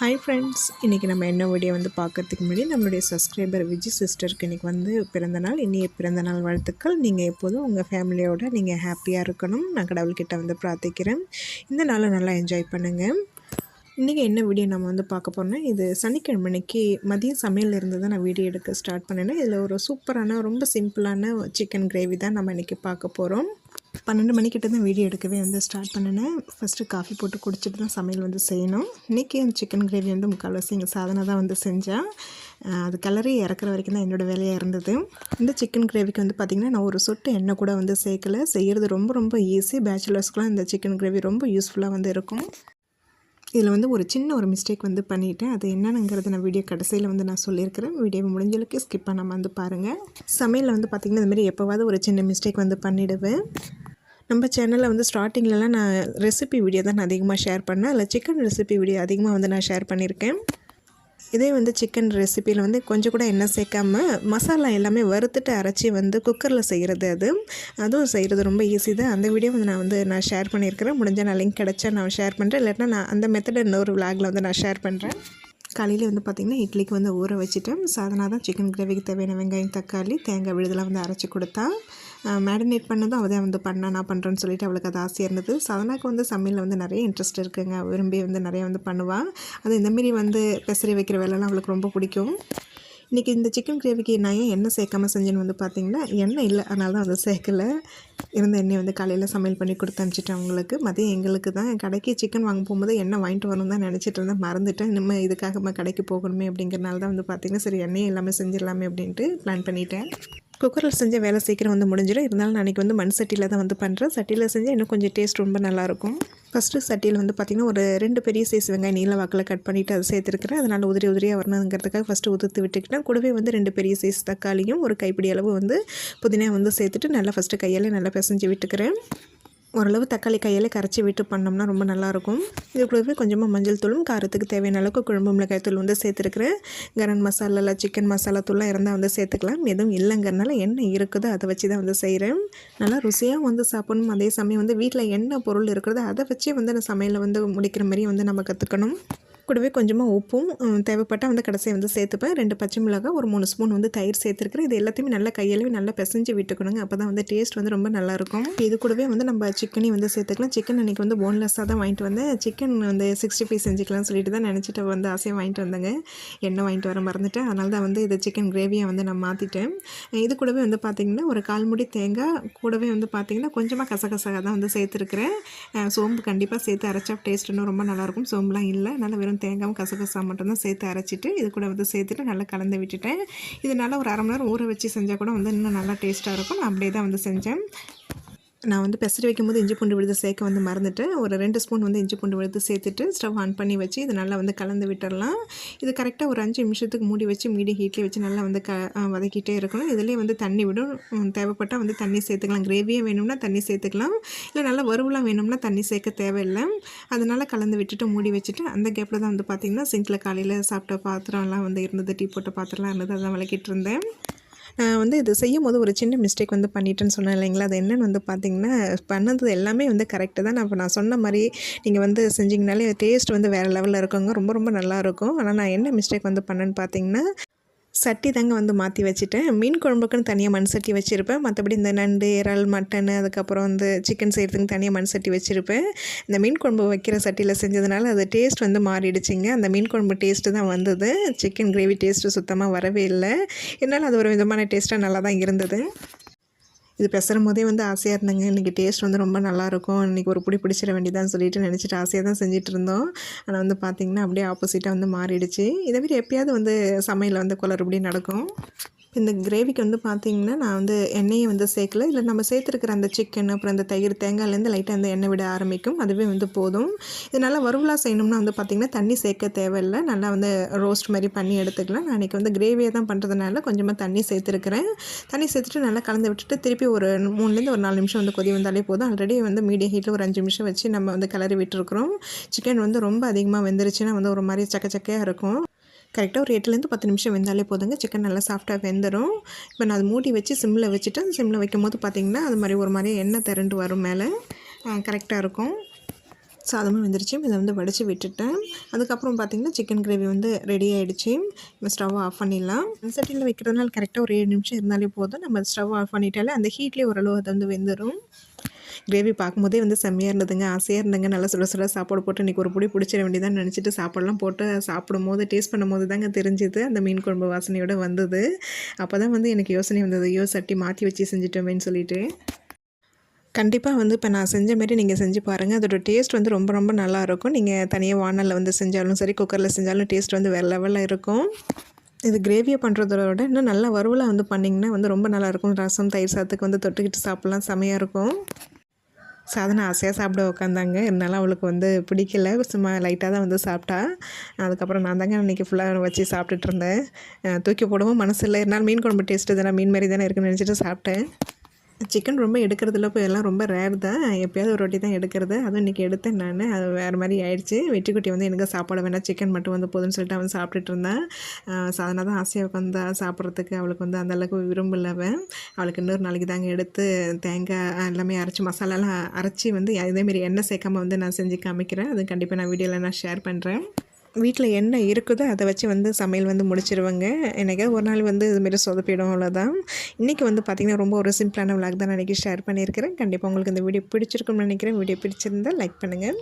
Hi friends இன்றைக்கி நம்ம என்ன வீடியோ வந்து பார்க்கறதுக்கு முன்னாடி நம்மளுடைய சப்ஸ்கிரைபர் விஜய் சிஸ்டருக்கு இன்றைக்கி வந்து பிறந்தநாள் இன்றைய பிறந்தநாள் வாழ்த்துக்கள். நீங்கள் எப்போதும் உங்கள் ஃபேமிலியோடு நீங்கள் ஹாப்பியாக இருக்கணும். நான் கடவுள்கிட்ட வந்து பிரார்த்திக்கிறேன். இந்த நாளை நல்லா என்ஜாய் பண்ணுங்கள் இன்றைக்கி என்ன வீடியோ நம்ம வந்து பார்க்க போகிறோம்னா இது சனிக்கிழமை அன்னைக்கு மதியம் சமையல் இருந்து தான் நான் வீடியோ எடுக்க ஸ்டார்ட் பண்ணினேன் இதில் ஒரு சூப்பரான ரொம்ப சிம்பிளான சிக்கன் கிரேவி தான் நம்ம இன்றைக்கி பார்க்க போகிறோம் பன்னெண்டு மணிக்கிட்ட தான் வீடியோ எடுக்கவே வந்து ஸ்டார்ட் பண்ணினேன். ஃபஸ்ட்டு காஃபி போட்டு குடிச்சிட்டு தான் சமையல் வந்து செய்யணும். இன்றைக்கி அந்த சிக்கன் கிரேவி வந்து முக்கால்வாசி எங்கள் சாதனை தான் வந்து செஞ்சேன் அது கலரி இறக்குற வரைக்கும் தான் என்னோடய வேலையாக இருந்தது. இந்த சிக்கன் கிரேவிக்கு வந்து பார்த்திங்கன்னா நான் ஒரு சொட்டு எண்ணெய் கூட வந்து சேர்க்கல. செய்கிறது ரொம்ப ரொம்ப ஈஸி பேச்சுலர்ஸ்க்குலாம் இந்த சிக்கன் கிரேவி ரொம்ப யூஸ்ஃபுல்லாக வந்து இருக்கும். இதில் வந்து ஒரு சின்ன ஒரு மிஸ்டேக் வந்து பண்ணிட்டேன். அது என்னங்கிறத நான் வீடியோ கடைசியில் வந்து நான் சொல்லியிருக்கிறேன். வீடியோ முடிஞ்சளவுக்கு ஸ்கிப் பண்ணாமல் வந்து பாருங்கள் சமையலில் வந்து பார்த்திங்கன்னா இந்த எப்போவாவது ஒரு சின்ன மிஸ்டேக் வந்து பண்ணிவிடுவேன் நம்ம சேனலில் வந்து ஸ்டார்டிங்லலாம் நான் ரெசிபி வீடியோ தான் நான் அதிகமாக ஷேர் பண்ணேன் அதில் சிக்கன் ரெசிபி வீடியோ அதிகமாக வந்து நான் ஷேர் பண்ணியிருக்கேன். இதே வந்து சிக்கன் ரெசிப்பியில் வந்து கொஞ்சம் கூட எண்ணெய் சேர்க்காம மசாலா எல்லாமே வறுத்துட்டு அரைச்சி வந்து குக்கரில் செய்கிறது அது. அதுவும் செய்கிறது ரொம்ப ஈஸி தான். அந்த வீடியோ வந்து நான் வந்து நான் ஷேர் பண்ணியிருக்கிறேன். முடிஞ்சால் நான் லிங்க் கிடச்சா நான் ஷேர் பண்ணுறேன் இல்லைன்னா நான் அந்த மெத்தடை இன்னொரு விளாகில் வந்து நான் ஷேர் பண்ணுறேன் காலையில் வந்து பார்த்திங்கன்னா இட்லிக்கு வந்து ஊற வச்சுட்டேன். சாதனா தான் சிக்கன் கிரேவிக்கு தேவையான வெங்காயம் தக்காளி தேங்காய் விழுதெல்லாம் வந்து அரைச்சி கொடுத்தா மேரினேட் பண்ணதும் அவள் தான் வந்து பண்ணா நான் பண்ணுறேன்னு சொல்லிட்டு அவளுக்கு அது ஆசையாக இருந்தது. சதனாக்கு வந்து சமையலில் வந்து நிறைய இன்ட்ரெஸ்ட் இருக்குங்க. விரும்பி வந்து நிறைய வந்து பண்ணுவாள் அது இந்தமாரி வந்து பெசரி வைக்கிற வேலைலாம் அவளுக்கு ரொம்ப பிடிக்கும். இன்றைக்கி இந்த சிக்கன் கிரேவிக்கு நான் ஏன் எண்ணெய் சேர்க்காம செஞ்சேன்னு வந்து பார்த்தீங்கன்னா எண்ணெய் இல்லை. அதனால தான் அதை சேர்க்கலை. இருந்த எண்ணெய் வந்து காலையில் சமையல் பண்ணி கொடுத்து அனுப்பிச்சிட்டேன் அவங்களுக்கு. மதியம் எங்களுக்கு தான். கடைக்கு சிக்கன் வாங்க போகும்போது எண்ணெய் வாங்கிட்டு வரணும் தான் நினச்சிட்டு இருந்தேன். மறந்துட்டேன். நம்ம இதுக்காக நம்ம கடைக்கு போகணுமே அப்படிங்கிறனால தான் வந்து பார்த்திங்கன்னா சரி எண்ணெய் எல்லாமே செஞ்சிடலாமே அப்படின்ட்டு பிளான் பண்ணிட்டேன். குக்கரில் செஞ்ச வேலை சீக்கிரம் வந்து முடிஞ்சிடும். இருந்தாலும் நான் அன்றைக்கி வந்து மண் சட்டியில் தான் வந்து பண்ணுறேன் சட்டியில் செஞ்சால் இன்னும் கொஞ்சம் டேஸ்ட் ரொம்ப நல்லாயிருக்கும். ஃபஸ்ட்டு சட்டியில் வந்து பார்த்திங்கன்னா ஒரு ரெண்டு பெரிய சைஸ் வெங்காயம் நீல வாக்கில் கட் பண்ணிவிட்டு அதை சேர்த்துருக்குறேன். அதனால் உதிரி உதிரியாக வரணுங்கிறதுக்காக ஃபஸ்ட்டு உதுத்து விட்டுக்கிட்டேன். கூடவே வந்து ரெண்டு பெரிய சைஸ் தக்காளியும் ஒரு கைப்பிடி அளவு வந்து புதினா வந்து சேர்த்துட்டு நல்லா ஃபஸ்ட்டு கையால் நல்லா பிசைஞ்சு விட்டுக்கிறேன். ஓரளவு தக்காளி கையில் கரைச்சி விட்டு பண்ணோம்னா ரொம்ப நல்லாயிருக்கும். இது கூடவே கொஞ்சமாக மஞ்சள் தூளும் காரத்துக்கு தேவையான அளவுக்கு குழம்பு மிளகாய் தூள் வந்து சேர்த்துருக்குறேன். கரம் மசாலா சிக்கன் மசாலா தூள்லாம் இருந்தால் வந்து சேர்த்துக்கலாம். எதுவும் இல்லைங்கிறனால என்ன இருக்குதோ அதை வச்சு தான் வந்து செய்கிறேன் நல்லா ருசியாக வந்து சாப்பிடணும். அதே சமயம் வந்து வீட்டில் என்ன பொருள் இருக்கிறதோ அதை வச்சே வந்து அந்த சமையலை வந்து முடிக்கிற மாதிரி வந்து நம்ம கற்றுக்கணும் கூடவே கொஞ்சமாக உப்பும் தேவைப்பட்டால் வந்து கடைசியை வந்து சேர்த்துப்பேன். ரெண்டு பச்சை மிளகாய் ஒரு மூணு ஸ்பூன் வந்து தயிர் சேர்த்துருக்கிறேன். இது எல்லாத்தையுமே நல்லா கையாலவே நல்லா பிசைஞ்சு விட்டுக்கணுங்க. அப்போ தான் வந்து டேஸ்ட் வந்து ரொம்ப நல்லாயிருக்கும். இது கூடவே வந்து நம்ம சிக்கனையும் வந்து சேர்த்துக்கலாம். சிக்கன் அன்றைக்கி வந்து போன்லெஸ்ஸாக தான் வாங்கிட்டு வந்தேன். சிக்கன் வந்து சிக்ஸ்டி ஃபைவ் செஞ்சுக்கலாம்னு சொல்லிட்டு தான் நினச்சிட்டு வந்து ஆசையாக வாங்கிட்டு வந்தேங்க. எண்ணெய் வாங்கிட்டு வர மறந்துட்டேன். அதனால தான் வந்து இது சிக்கன் கிரேவியை வந்து நான் மாற்றிட்டேன் இது கூடவே வந்து பார்த்திங்கன்னா ஒரு கால் முடி தேங்காய் கூடவே வந்து பார்த்திங்கன்னா கொஞ்சமாக கசகசாக தான் வந்து சேர்த்துருக்குறேன். சோம்பு கண்டிப்பாக சேர்த்து அரைச்சா டேஸ்ட் இன்னும் ரொம்ப நல்லாயிருக்கும். சோம்புலாம் இல்லை. நல்லா வெறும் தேங்காயும் கசகசா மட்டும்தான் சேர்த்து அரைச்சிட்டு இது கூட வந்து சேர்த்துட்டு நல்லா கலந்து விட்டுட்டேன். இது நல்லா ஒரு அரை மணி நேரம் ஊற வச்சு செஞ்சால் கூட வந்து இன்னும் நல்லா டேஸ்ட்டாக இருக்கும். நான் அப்படியே தான் வந்து செஞ்சேன். நான் வந்து பெசரி வைக்கும்போது இஞ்சி பூண்டு விழுது சேர்க்க வந்து மறந்துட்டு ஒரு ரெண்டு ஸ்பூன் வந்து இஞ்சி பூண்டு விழுது சேர்த்துட்டு ஸ்டவ் ஆன் பண்ணி வச்சு இது நல்லா வந்து கலந்து விட்டுடலாம். இது கரெக்டாக ஒரு அஞ்சு நிமிஷத்துக்கு மூடி வச்சு மீடியம் ஹீட்லேயே வச்சு நல்லா வந்து க வதக்கிட்டே இருக்கணும். இதுலேயே வந்து தண்ணி விடும். தேவைப்பட்டால் வந்து தண்ணி சேர்த்துக்கலாம். கிரேவியே வேணும்னா தண்ணி சேர்த்துக்கலாம். இல்லை நல்லா வறுவலாம் வேணும்னா தண்ணி சேர்க்க தேவையில்லை. அதனால் கலந்து விட்டுட்டு மூடி வச்சுட்டு அந்த கேப்பில் தான் வந்து பார்த்திங்கன்னா சிங்கில் காலையில் சாப்பிட்ட பாத்திரம்லாம் வந்து இருந்தது. டீ போட்ட பாத்திரம்லாம் இருந்தது. அதெல்லாம் விளக்கிட்டு இருந்தேன். நான் வந்து இது செய்யும் போது ஒரு சின்ன மிஸ்டேக் வந்து பண்ணிட்டேன்னு சொன்னேன் இல்லைங்களா? அது என்னென்னு வந்து பார்த்தீங்கன்னா பண்ணது எல்லாமே வந்து கரெக்டு தான். நான் இப்போ நான் சொன்ன மாதிரி நீங்கள் வந்து செஞ்சிங்கனாலே டேஸ்ட் வந்து வேறு லெவலில் இருக்குங்க. ரொம்ப ரொம்ப நல்லாயிருக்கும் ஆனால் நான் என்ன மிஸ்டேக் வந்து பண்ணேன்னு பார்த்தீங்கன்னா சட்டி தாங்க வந்து மாற்றி வச்சுட்டேன். மீன் குழம்புக்குன்னு தனியாக மண் சட்டி வச்சுருப்பேன். மற்றபடி இந்த நண்டு இறால் மட்டன் அதுக்கப்புறம் வந்து சிக்கன் செய்கிறதுக்கு தனியாக மண் சட்டி வச்சுருப்பேன். இந்த மீன் குழம்பு வைக்கிற சட்டியில் செஞ்சதுனால அது டேஸ்ட் வந்து மாறிடுச்சிங்க. அந்த மீன் குழம்பு டேஸ்ட்டு தான் வந்தது. சிக்கன் கிரேவி டேஸ்ட்டு சுத்தமாக வரவே இல்லை. இருந்தாலும் அது ஒரு விதமான டேஸ்ட்டாக நல்லா தான் இருந்தது. இது பெசரும் போதே வந்து ஆசையாக இருந்தாங்க. இன்றைக்கி டேஸ்ட் வந்து ரொம்ப நல்லாயிருக்கும் இன்றைக்கி ஒரு பிடி பிடிச்சிட வேண்டியதான்னு சொல்லிட்டு நினச்சிட்டு ஆசையாக தான் செஞ்சுட்டு இருந்தோம் ஆனால் வந்து பார்த்திங்கன்னா அப்படியே ஆப்போசிட்டாக வந்து மாறிடுச்சு. இதை மாதிரி எப்பயாவது வந்து சமையலில் வந்து குளறுபடி நடக்கும். இந்த கிரேவிக்கு வந்து பார்த்திங்கன்னா நான் வந்து எண்ணெயை வந்து சேர்க்கல. இல்லை நம்ம சேர்த்துருக்கிற அந்த சிக்கன் அப்புறம் அந்த தயிர் தேங்காய்லேருந்து லைட்டாக அந்த எண்ணெய் விட ஆரம்பிக்கும். அதுவே வந்து போதும். இது நல்லா வறுவலாக செய்யணும்னா வந்து பார்த்திங்கன்னா தண்ணி சேர்க்க தேவையில்லை. நல்லா வந்து ரோஸ்ட் மாதிரி பண்ணி எடுத்துக்கலாம். நான் இன்றைக்கி வந்து கிரேவியை தான் பண்ணுறதுனால கொஞ்சமாக தண்ணி சேர்த்துருக்கிறேன். தண்ணி சேர்த்துட்டு நல்லா கலந்து விட்டுட்டு திருப்பி ஒரு மூணுலேருந்து ஒரு நாலு நிமிஷம் வந்து கொதி வந்தாலே போதும். ஆல்ரெடி வந்து மீடியம் ஹீட்டில் ஒரு அஞ்சு நிமிஷம் வச்சு நம்ம வந்து கிளறி விட்டுருக்குறோம். சிக்கன் வந்து ரொம்ப அதிகமாக வெந்துருச்சுன்னா வந்து ஒரு மாதிரி சக்கச்சக்கையாக இருக்கும். கரெக்டாக ஒரு எட்டுலேருந்து பத்து நிமிஷம் வெந்தாலே போதுங்க. சிக்கன் நல்லா சாஃப்டாக வெந்துடும் இப்போ நான் அதை மூடி வச்சு சிம்மில் வச்சுட்டு சிம்மில் வைக்கும் போது பார்த்திங்கன்னா அது மாதிரி ஒரு மாதிரி எண்ணெய் திரண்டு வரும் மேலே. கரெக்டாக இருக்கும். சாதமும் வெந்துருச்சு. இதை வந்து வடித்து விட்டுட்டேன். அதுக்கப்புறம் பார்த்திங்கன்னா சிக்கன் கிரேவி வந்து ரெடி ஆகிடுச்சு நம்ம ஸ்டவ் ஆஃப் பண்ணிடலாம். சட்டியில் வைக்கிறதுனால கரெக்டாக ஒரு ஏழு நிமிஷம் இருந்தாலே போதும். நம்ம ஸ்டவ் ஆஃப் பண்ணிட்டாலே அந்த ஹீட்லேயே ஓரளவு அது வந்து வெந்துடும் கிரேவி பார்க்கும்போதே வந்து செம்மையாக இருந்ததுங்க. ஆசையாக இருந்தங்க. நல்லா சுட சுட சாப்பாடு போட்டு இன்றைக்கி ஒரு பொடி பிடிச்சிட வேண்டியதான் நினச்சிட்டு சாப்பாடெல்லாம் போட்டு சாப்பிடும் போது டேஸ்ட் பண்ணும்போது தாங்க தெரிஞ்சுது. அந்த மீன் குழம்பு வாசனையோடு வந்தது. அப்போ தான் வந்து எனக்கு யோசனை வந்தது. ஐயோ சட்டி மாற்றி வச்சு செஞ்சிட்டோமேன்னு சொல்லிட்டு. கண்டிப்பாக வந்து இப்போ நான் செஞ்ச மாரி நீங்கள் செஞ்சு பாருங்கள் அதோட டேஸ்ட் வந்து ரொம்ப ரொம்ப நல்லாயிருக்கும் நீங்கள் தனியாக வானலில் வந்து செஞ்சாலும் சரி குக்கரில் செஞ்சாலும் டேஸ்ட் வந்து வேறு லெவலில் இருக்கும். இது கிரேவியை பண்ணுறதோட விட இன்னும் நல்லா வறுவலாக வந்து பண்ணிங்கன்னா வந்து ரொம்ப நல்லாயிருக்கும் ரசம் தயிர் சாத்துக்கு வந்து தொட்டுக்கிட்டு சாப்பிட்லாம். செமையாக இருக்கும். சாதனை ஆசையாக சாப்பிட உட்காந்தாங்க இருந்தாலும் அவளுக்கு வந்து பிடிக்கல. சும்மா லைட்டாக தான் வந்து சாப்பிட்டா. அதுக்கப்புறம் நான் தாங்க அன்றைக்கி ஃபுல்லாக வச்சு சாப்பிட்டுட்டு இருந்தேன். தூக்கி போடவும் மனசு இல்லை. இருந்தாலும் மீன் குழம்பு டேஸ்ட்டு தானே மீன் மாதிரி தானே இருக்குன்னு நினச்சிட்டு சாப்பிட்டேன். சிக்கன் ரொம்ப எடுக்கிறதுல இப்போ எல்லாம் ரொம்ப ரேர் தான். எப்போயாவது ஒரு ரொட்டி தான் எடுக்கிறது. அதுவும் இன்றைக்கி எடுத்தேன் நான். அது வேறு மாதிரி ஆயிடுச்சு. வெற்றிக்குட்டி வந்து எனக்கு சாப்பாடு வேணாம் சிக்கன் மட்டும் வந்து போதும்னு சொல்லிட்டு அவன் சாப்பிட்டுட்டு இருந்தான். அதனால் தான் ஆசையாக உட்காந்தா சாப்பிட்றதுக்கு அவளுக்கு வந்து அந்தளவுக்கு விரும்பல அவன். அவளுக்கு இன்னொரு நாளைக்கு தாங்க எடுத்து தேங்காய் எல்லாமே அரைச்சி மசாலாலாம் அரைச்சி வந்து இதேமாரி எண்ணெய் சேர்க்காமல் வந்து நான் செஞ்சு காமிக்கிறேன். அது கண்டிப்பாக நான் வீடியோவில் நான் ஷேர் பண்ணுறேன் வீட்டில் என்ன இருக்குதோ அதை வச்சு வந்து சமையல் வந்து முடிச்சிருவாங்க. எனக்கு ஒரு நாள் வந்து இதுமாரி சொதப்பிடும் அவ்வளோதான் இன்றைக்கி வந்து பார்த்திங்கன்னா ரொம்ப ஒரு சிம்பிளான விளாக் தான் நினைக்கி ஷேர் பண்ணியிருக்கிறேன். கண்டிப்பாக உங்களுக்கு இந்த வீடியோ பிடிச்சிருக்குன்னு நினைக்கிறேன். வீடியோ பிடிச்சிருந்தால் லைக் பண்ணுங்கள்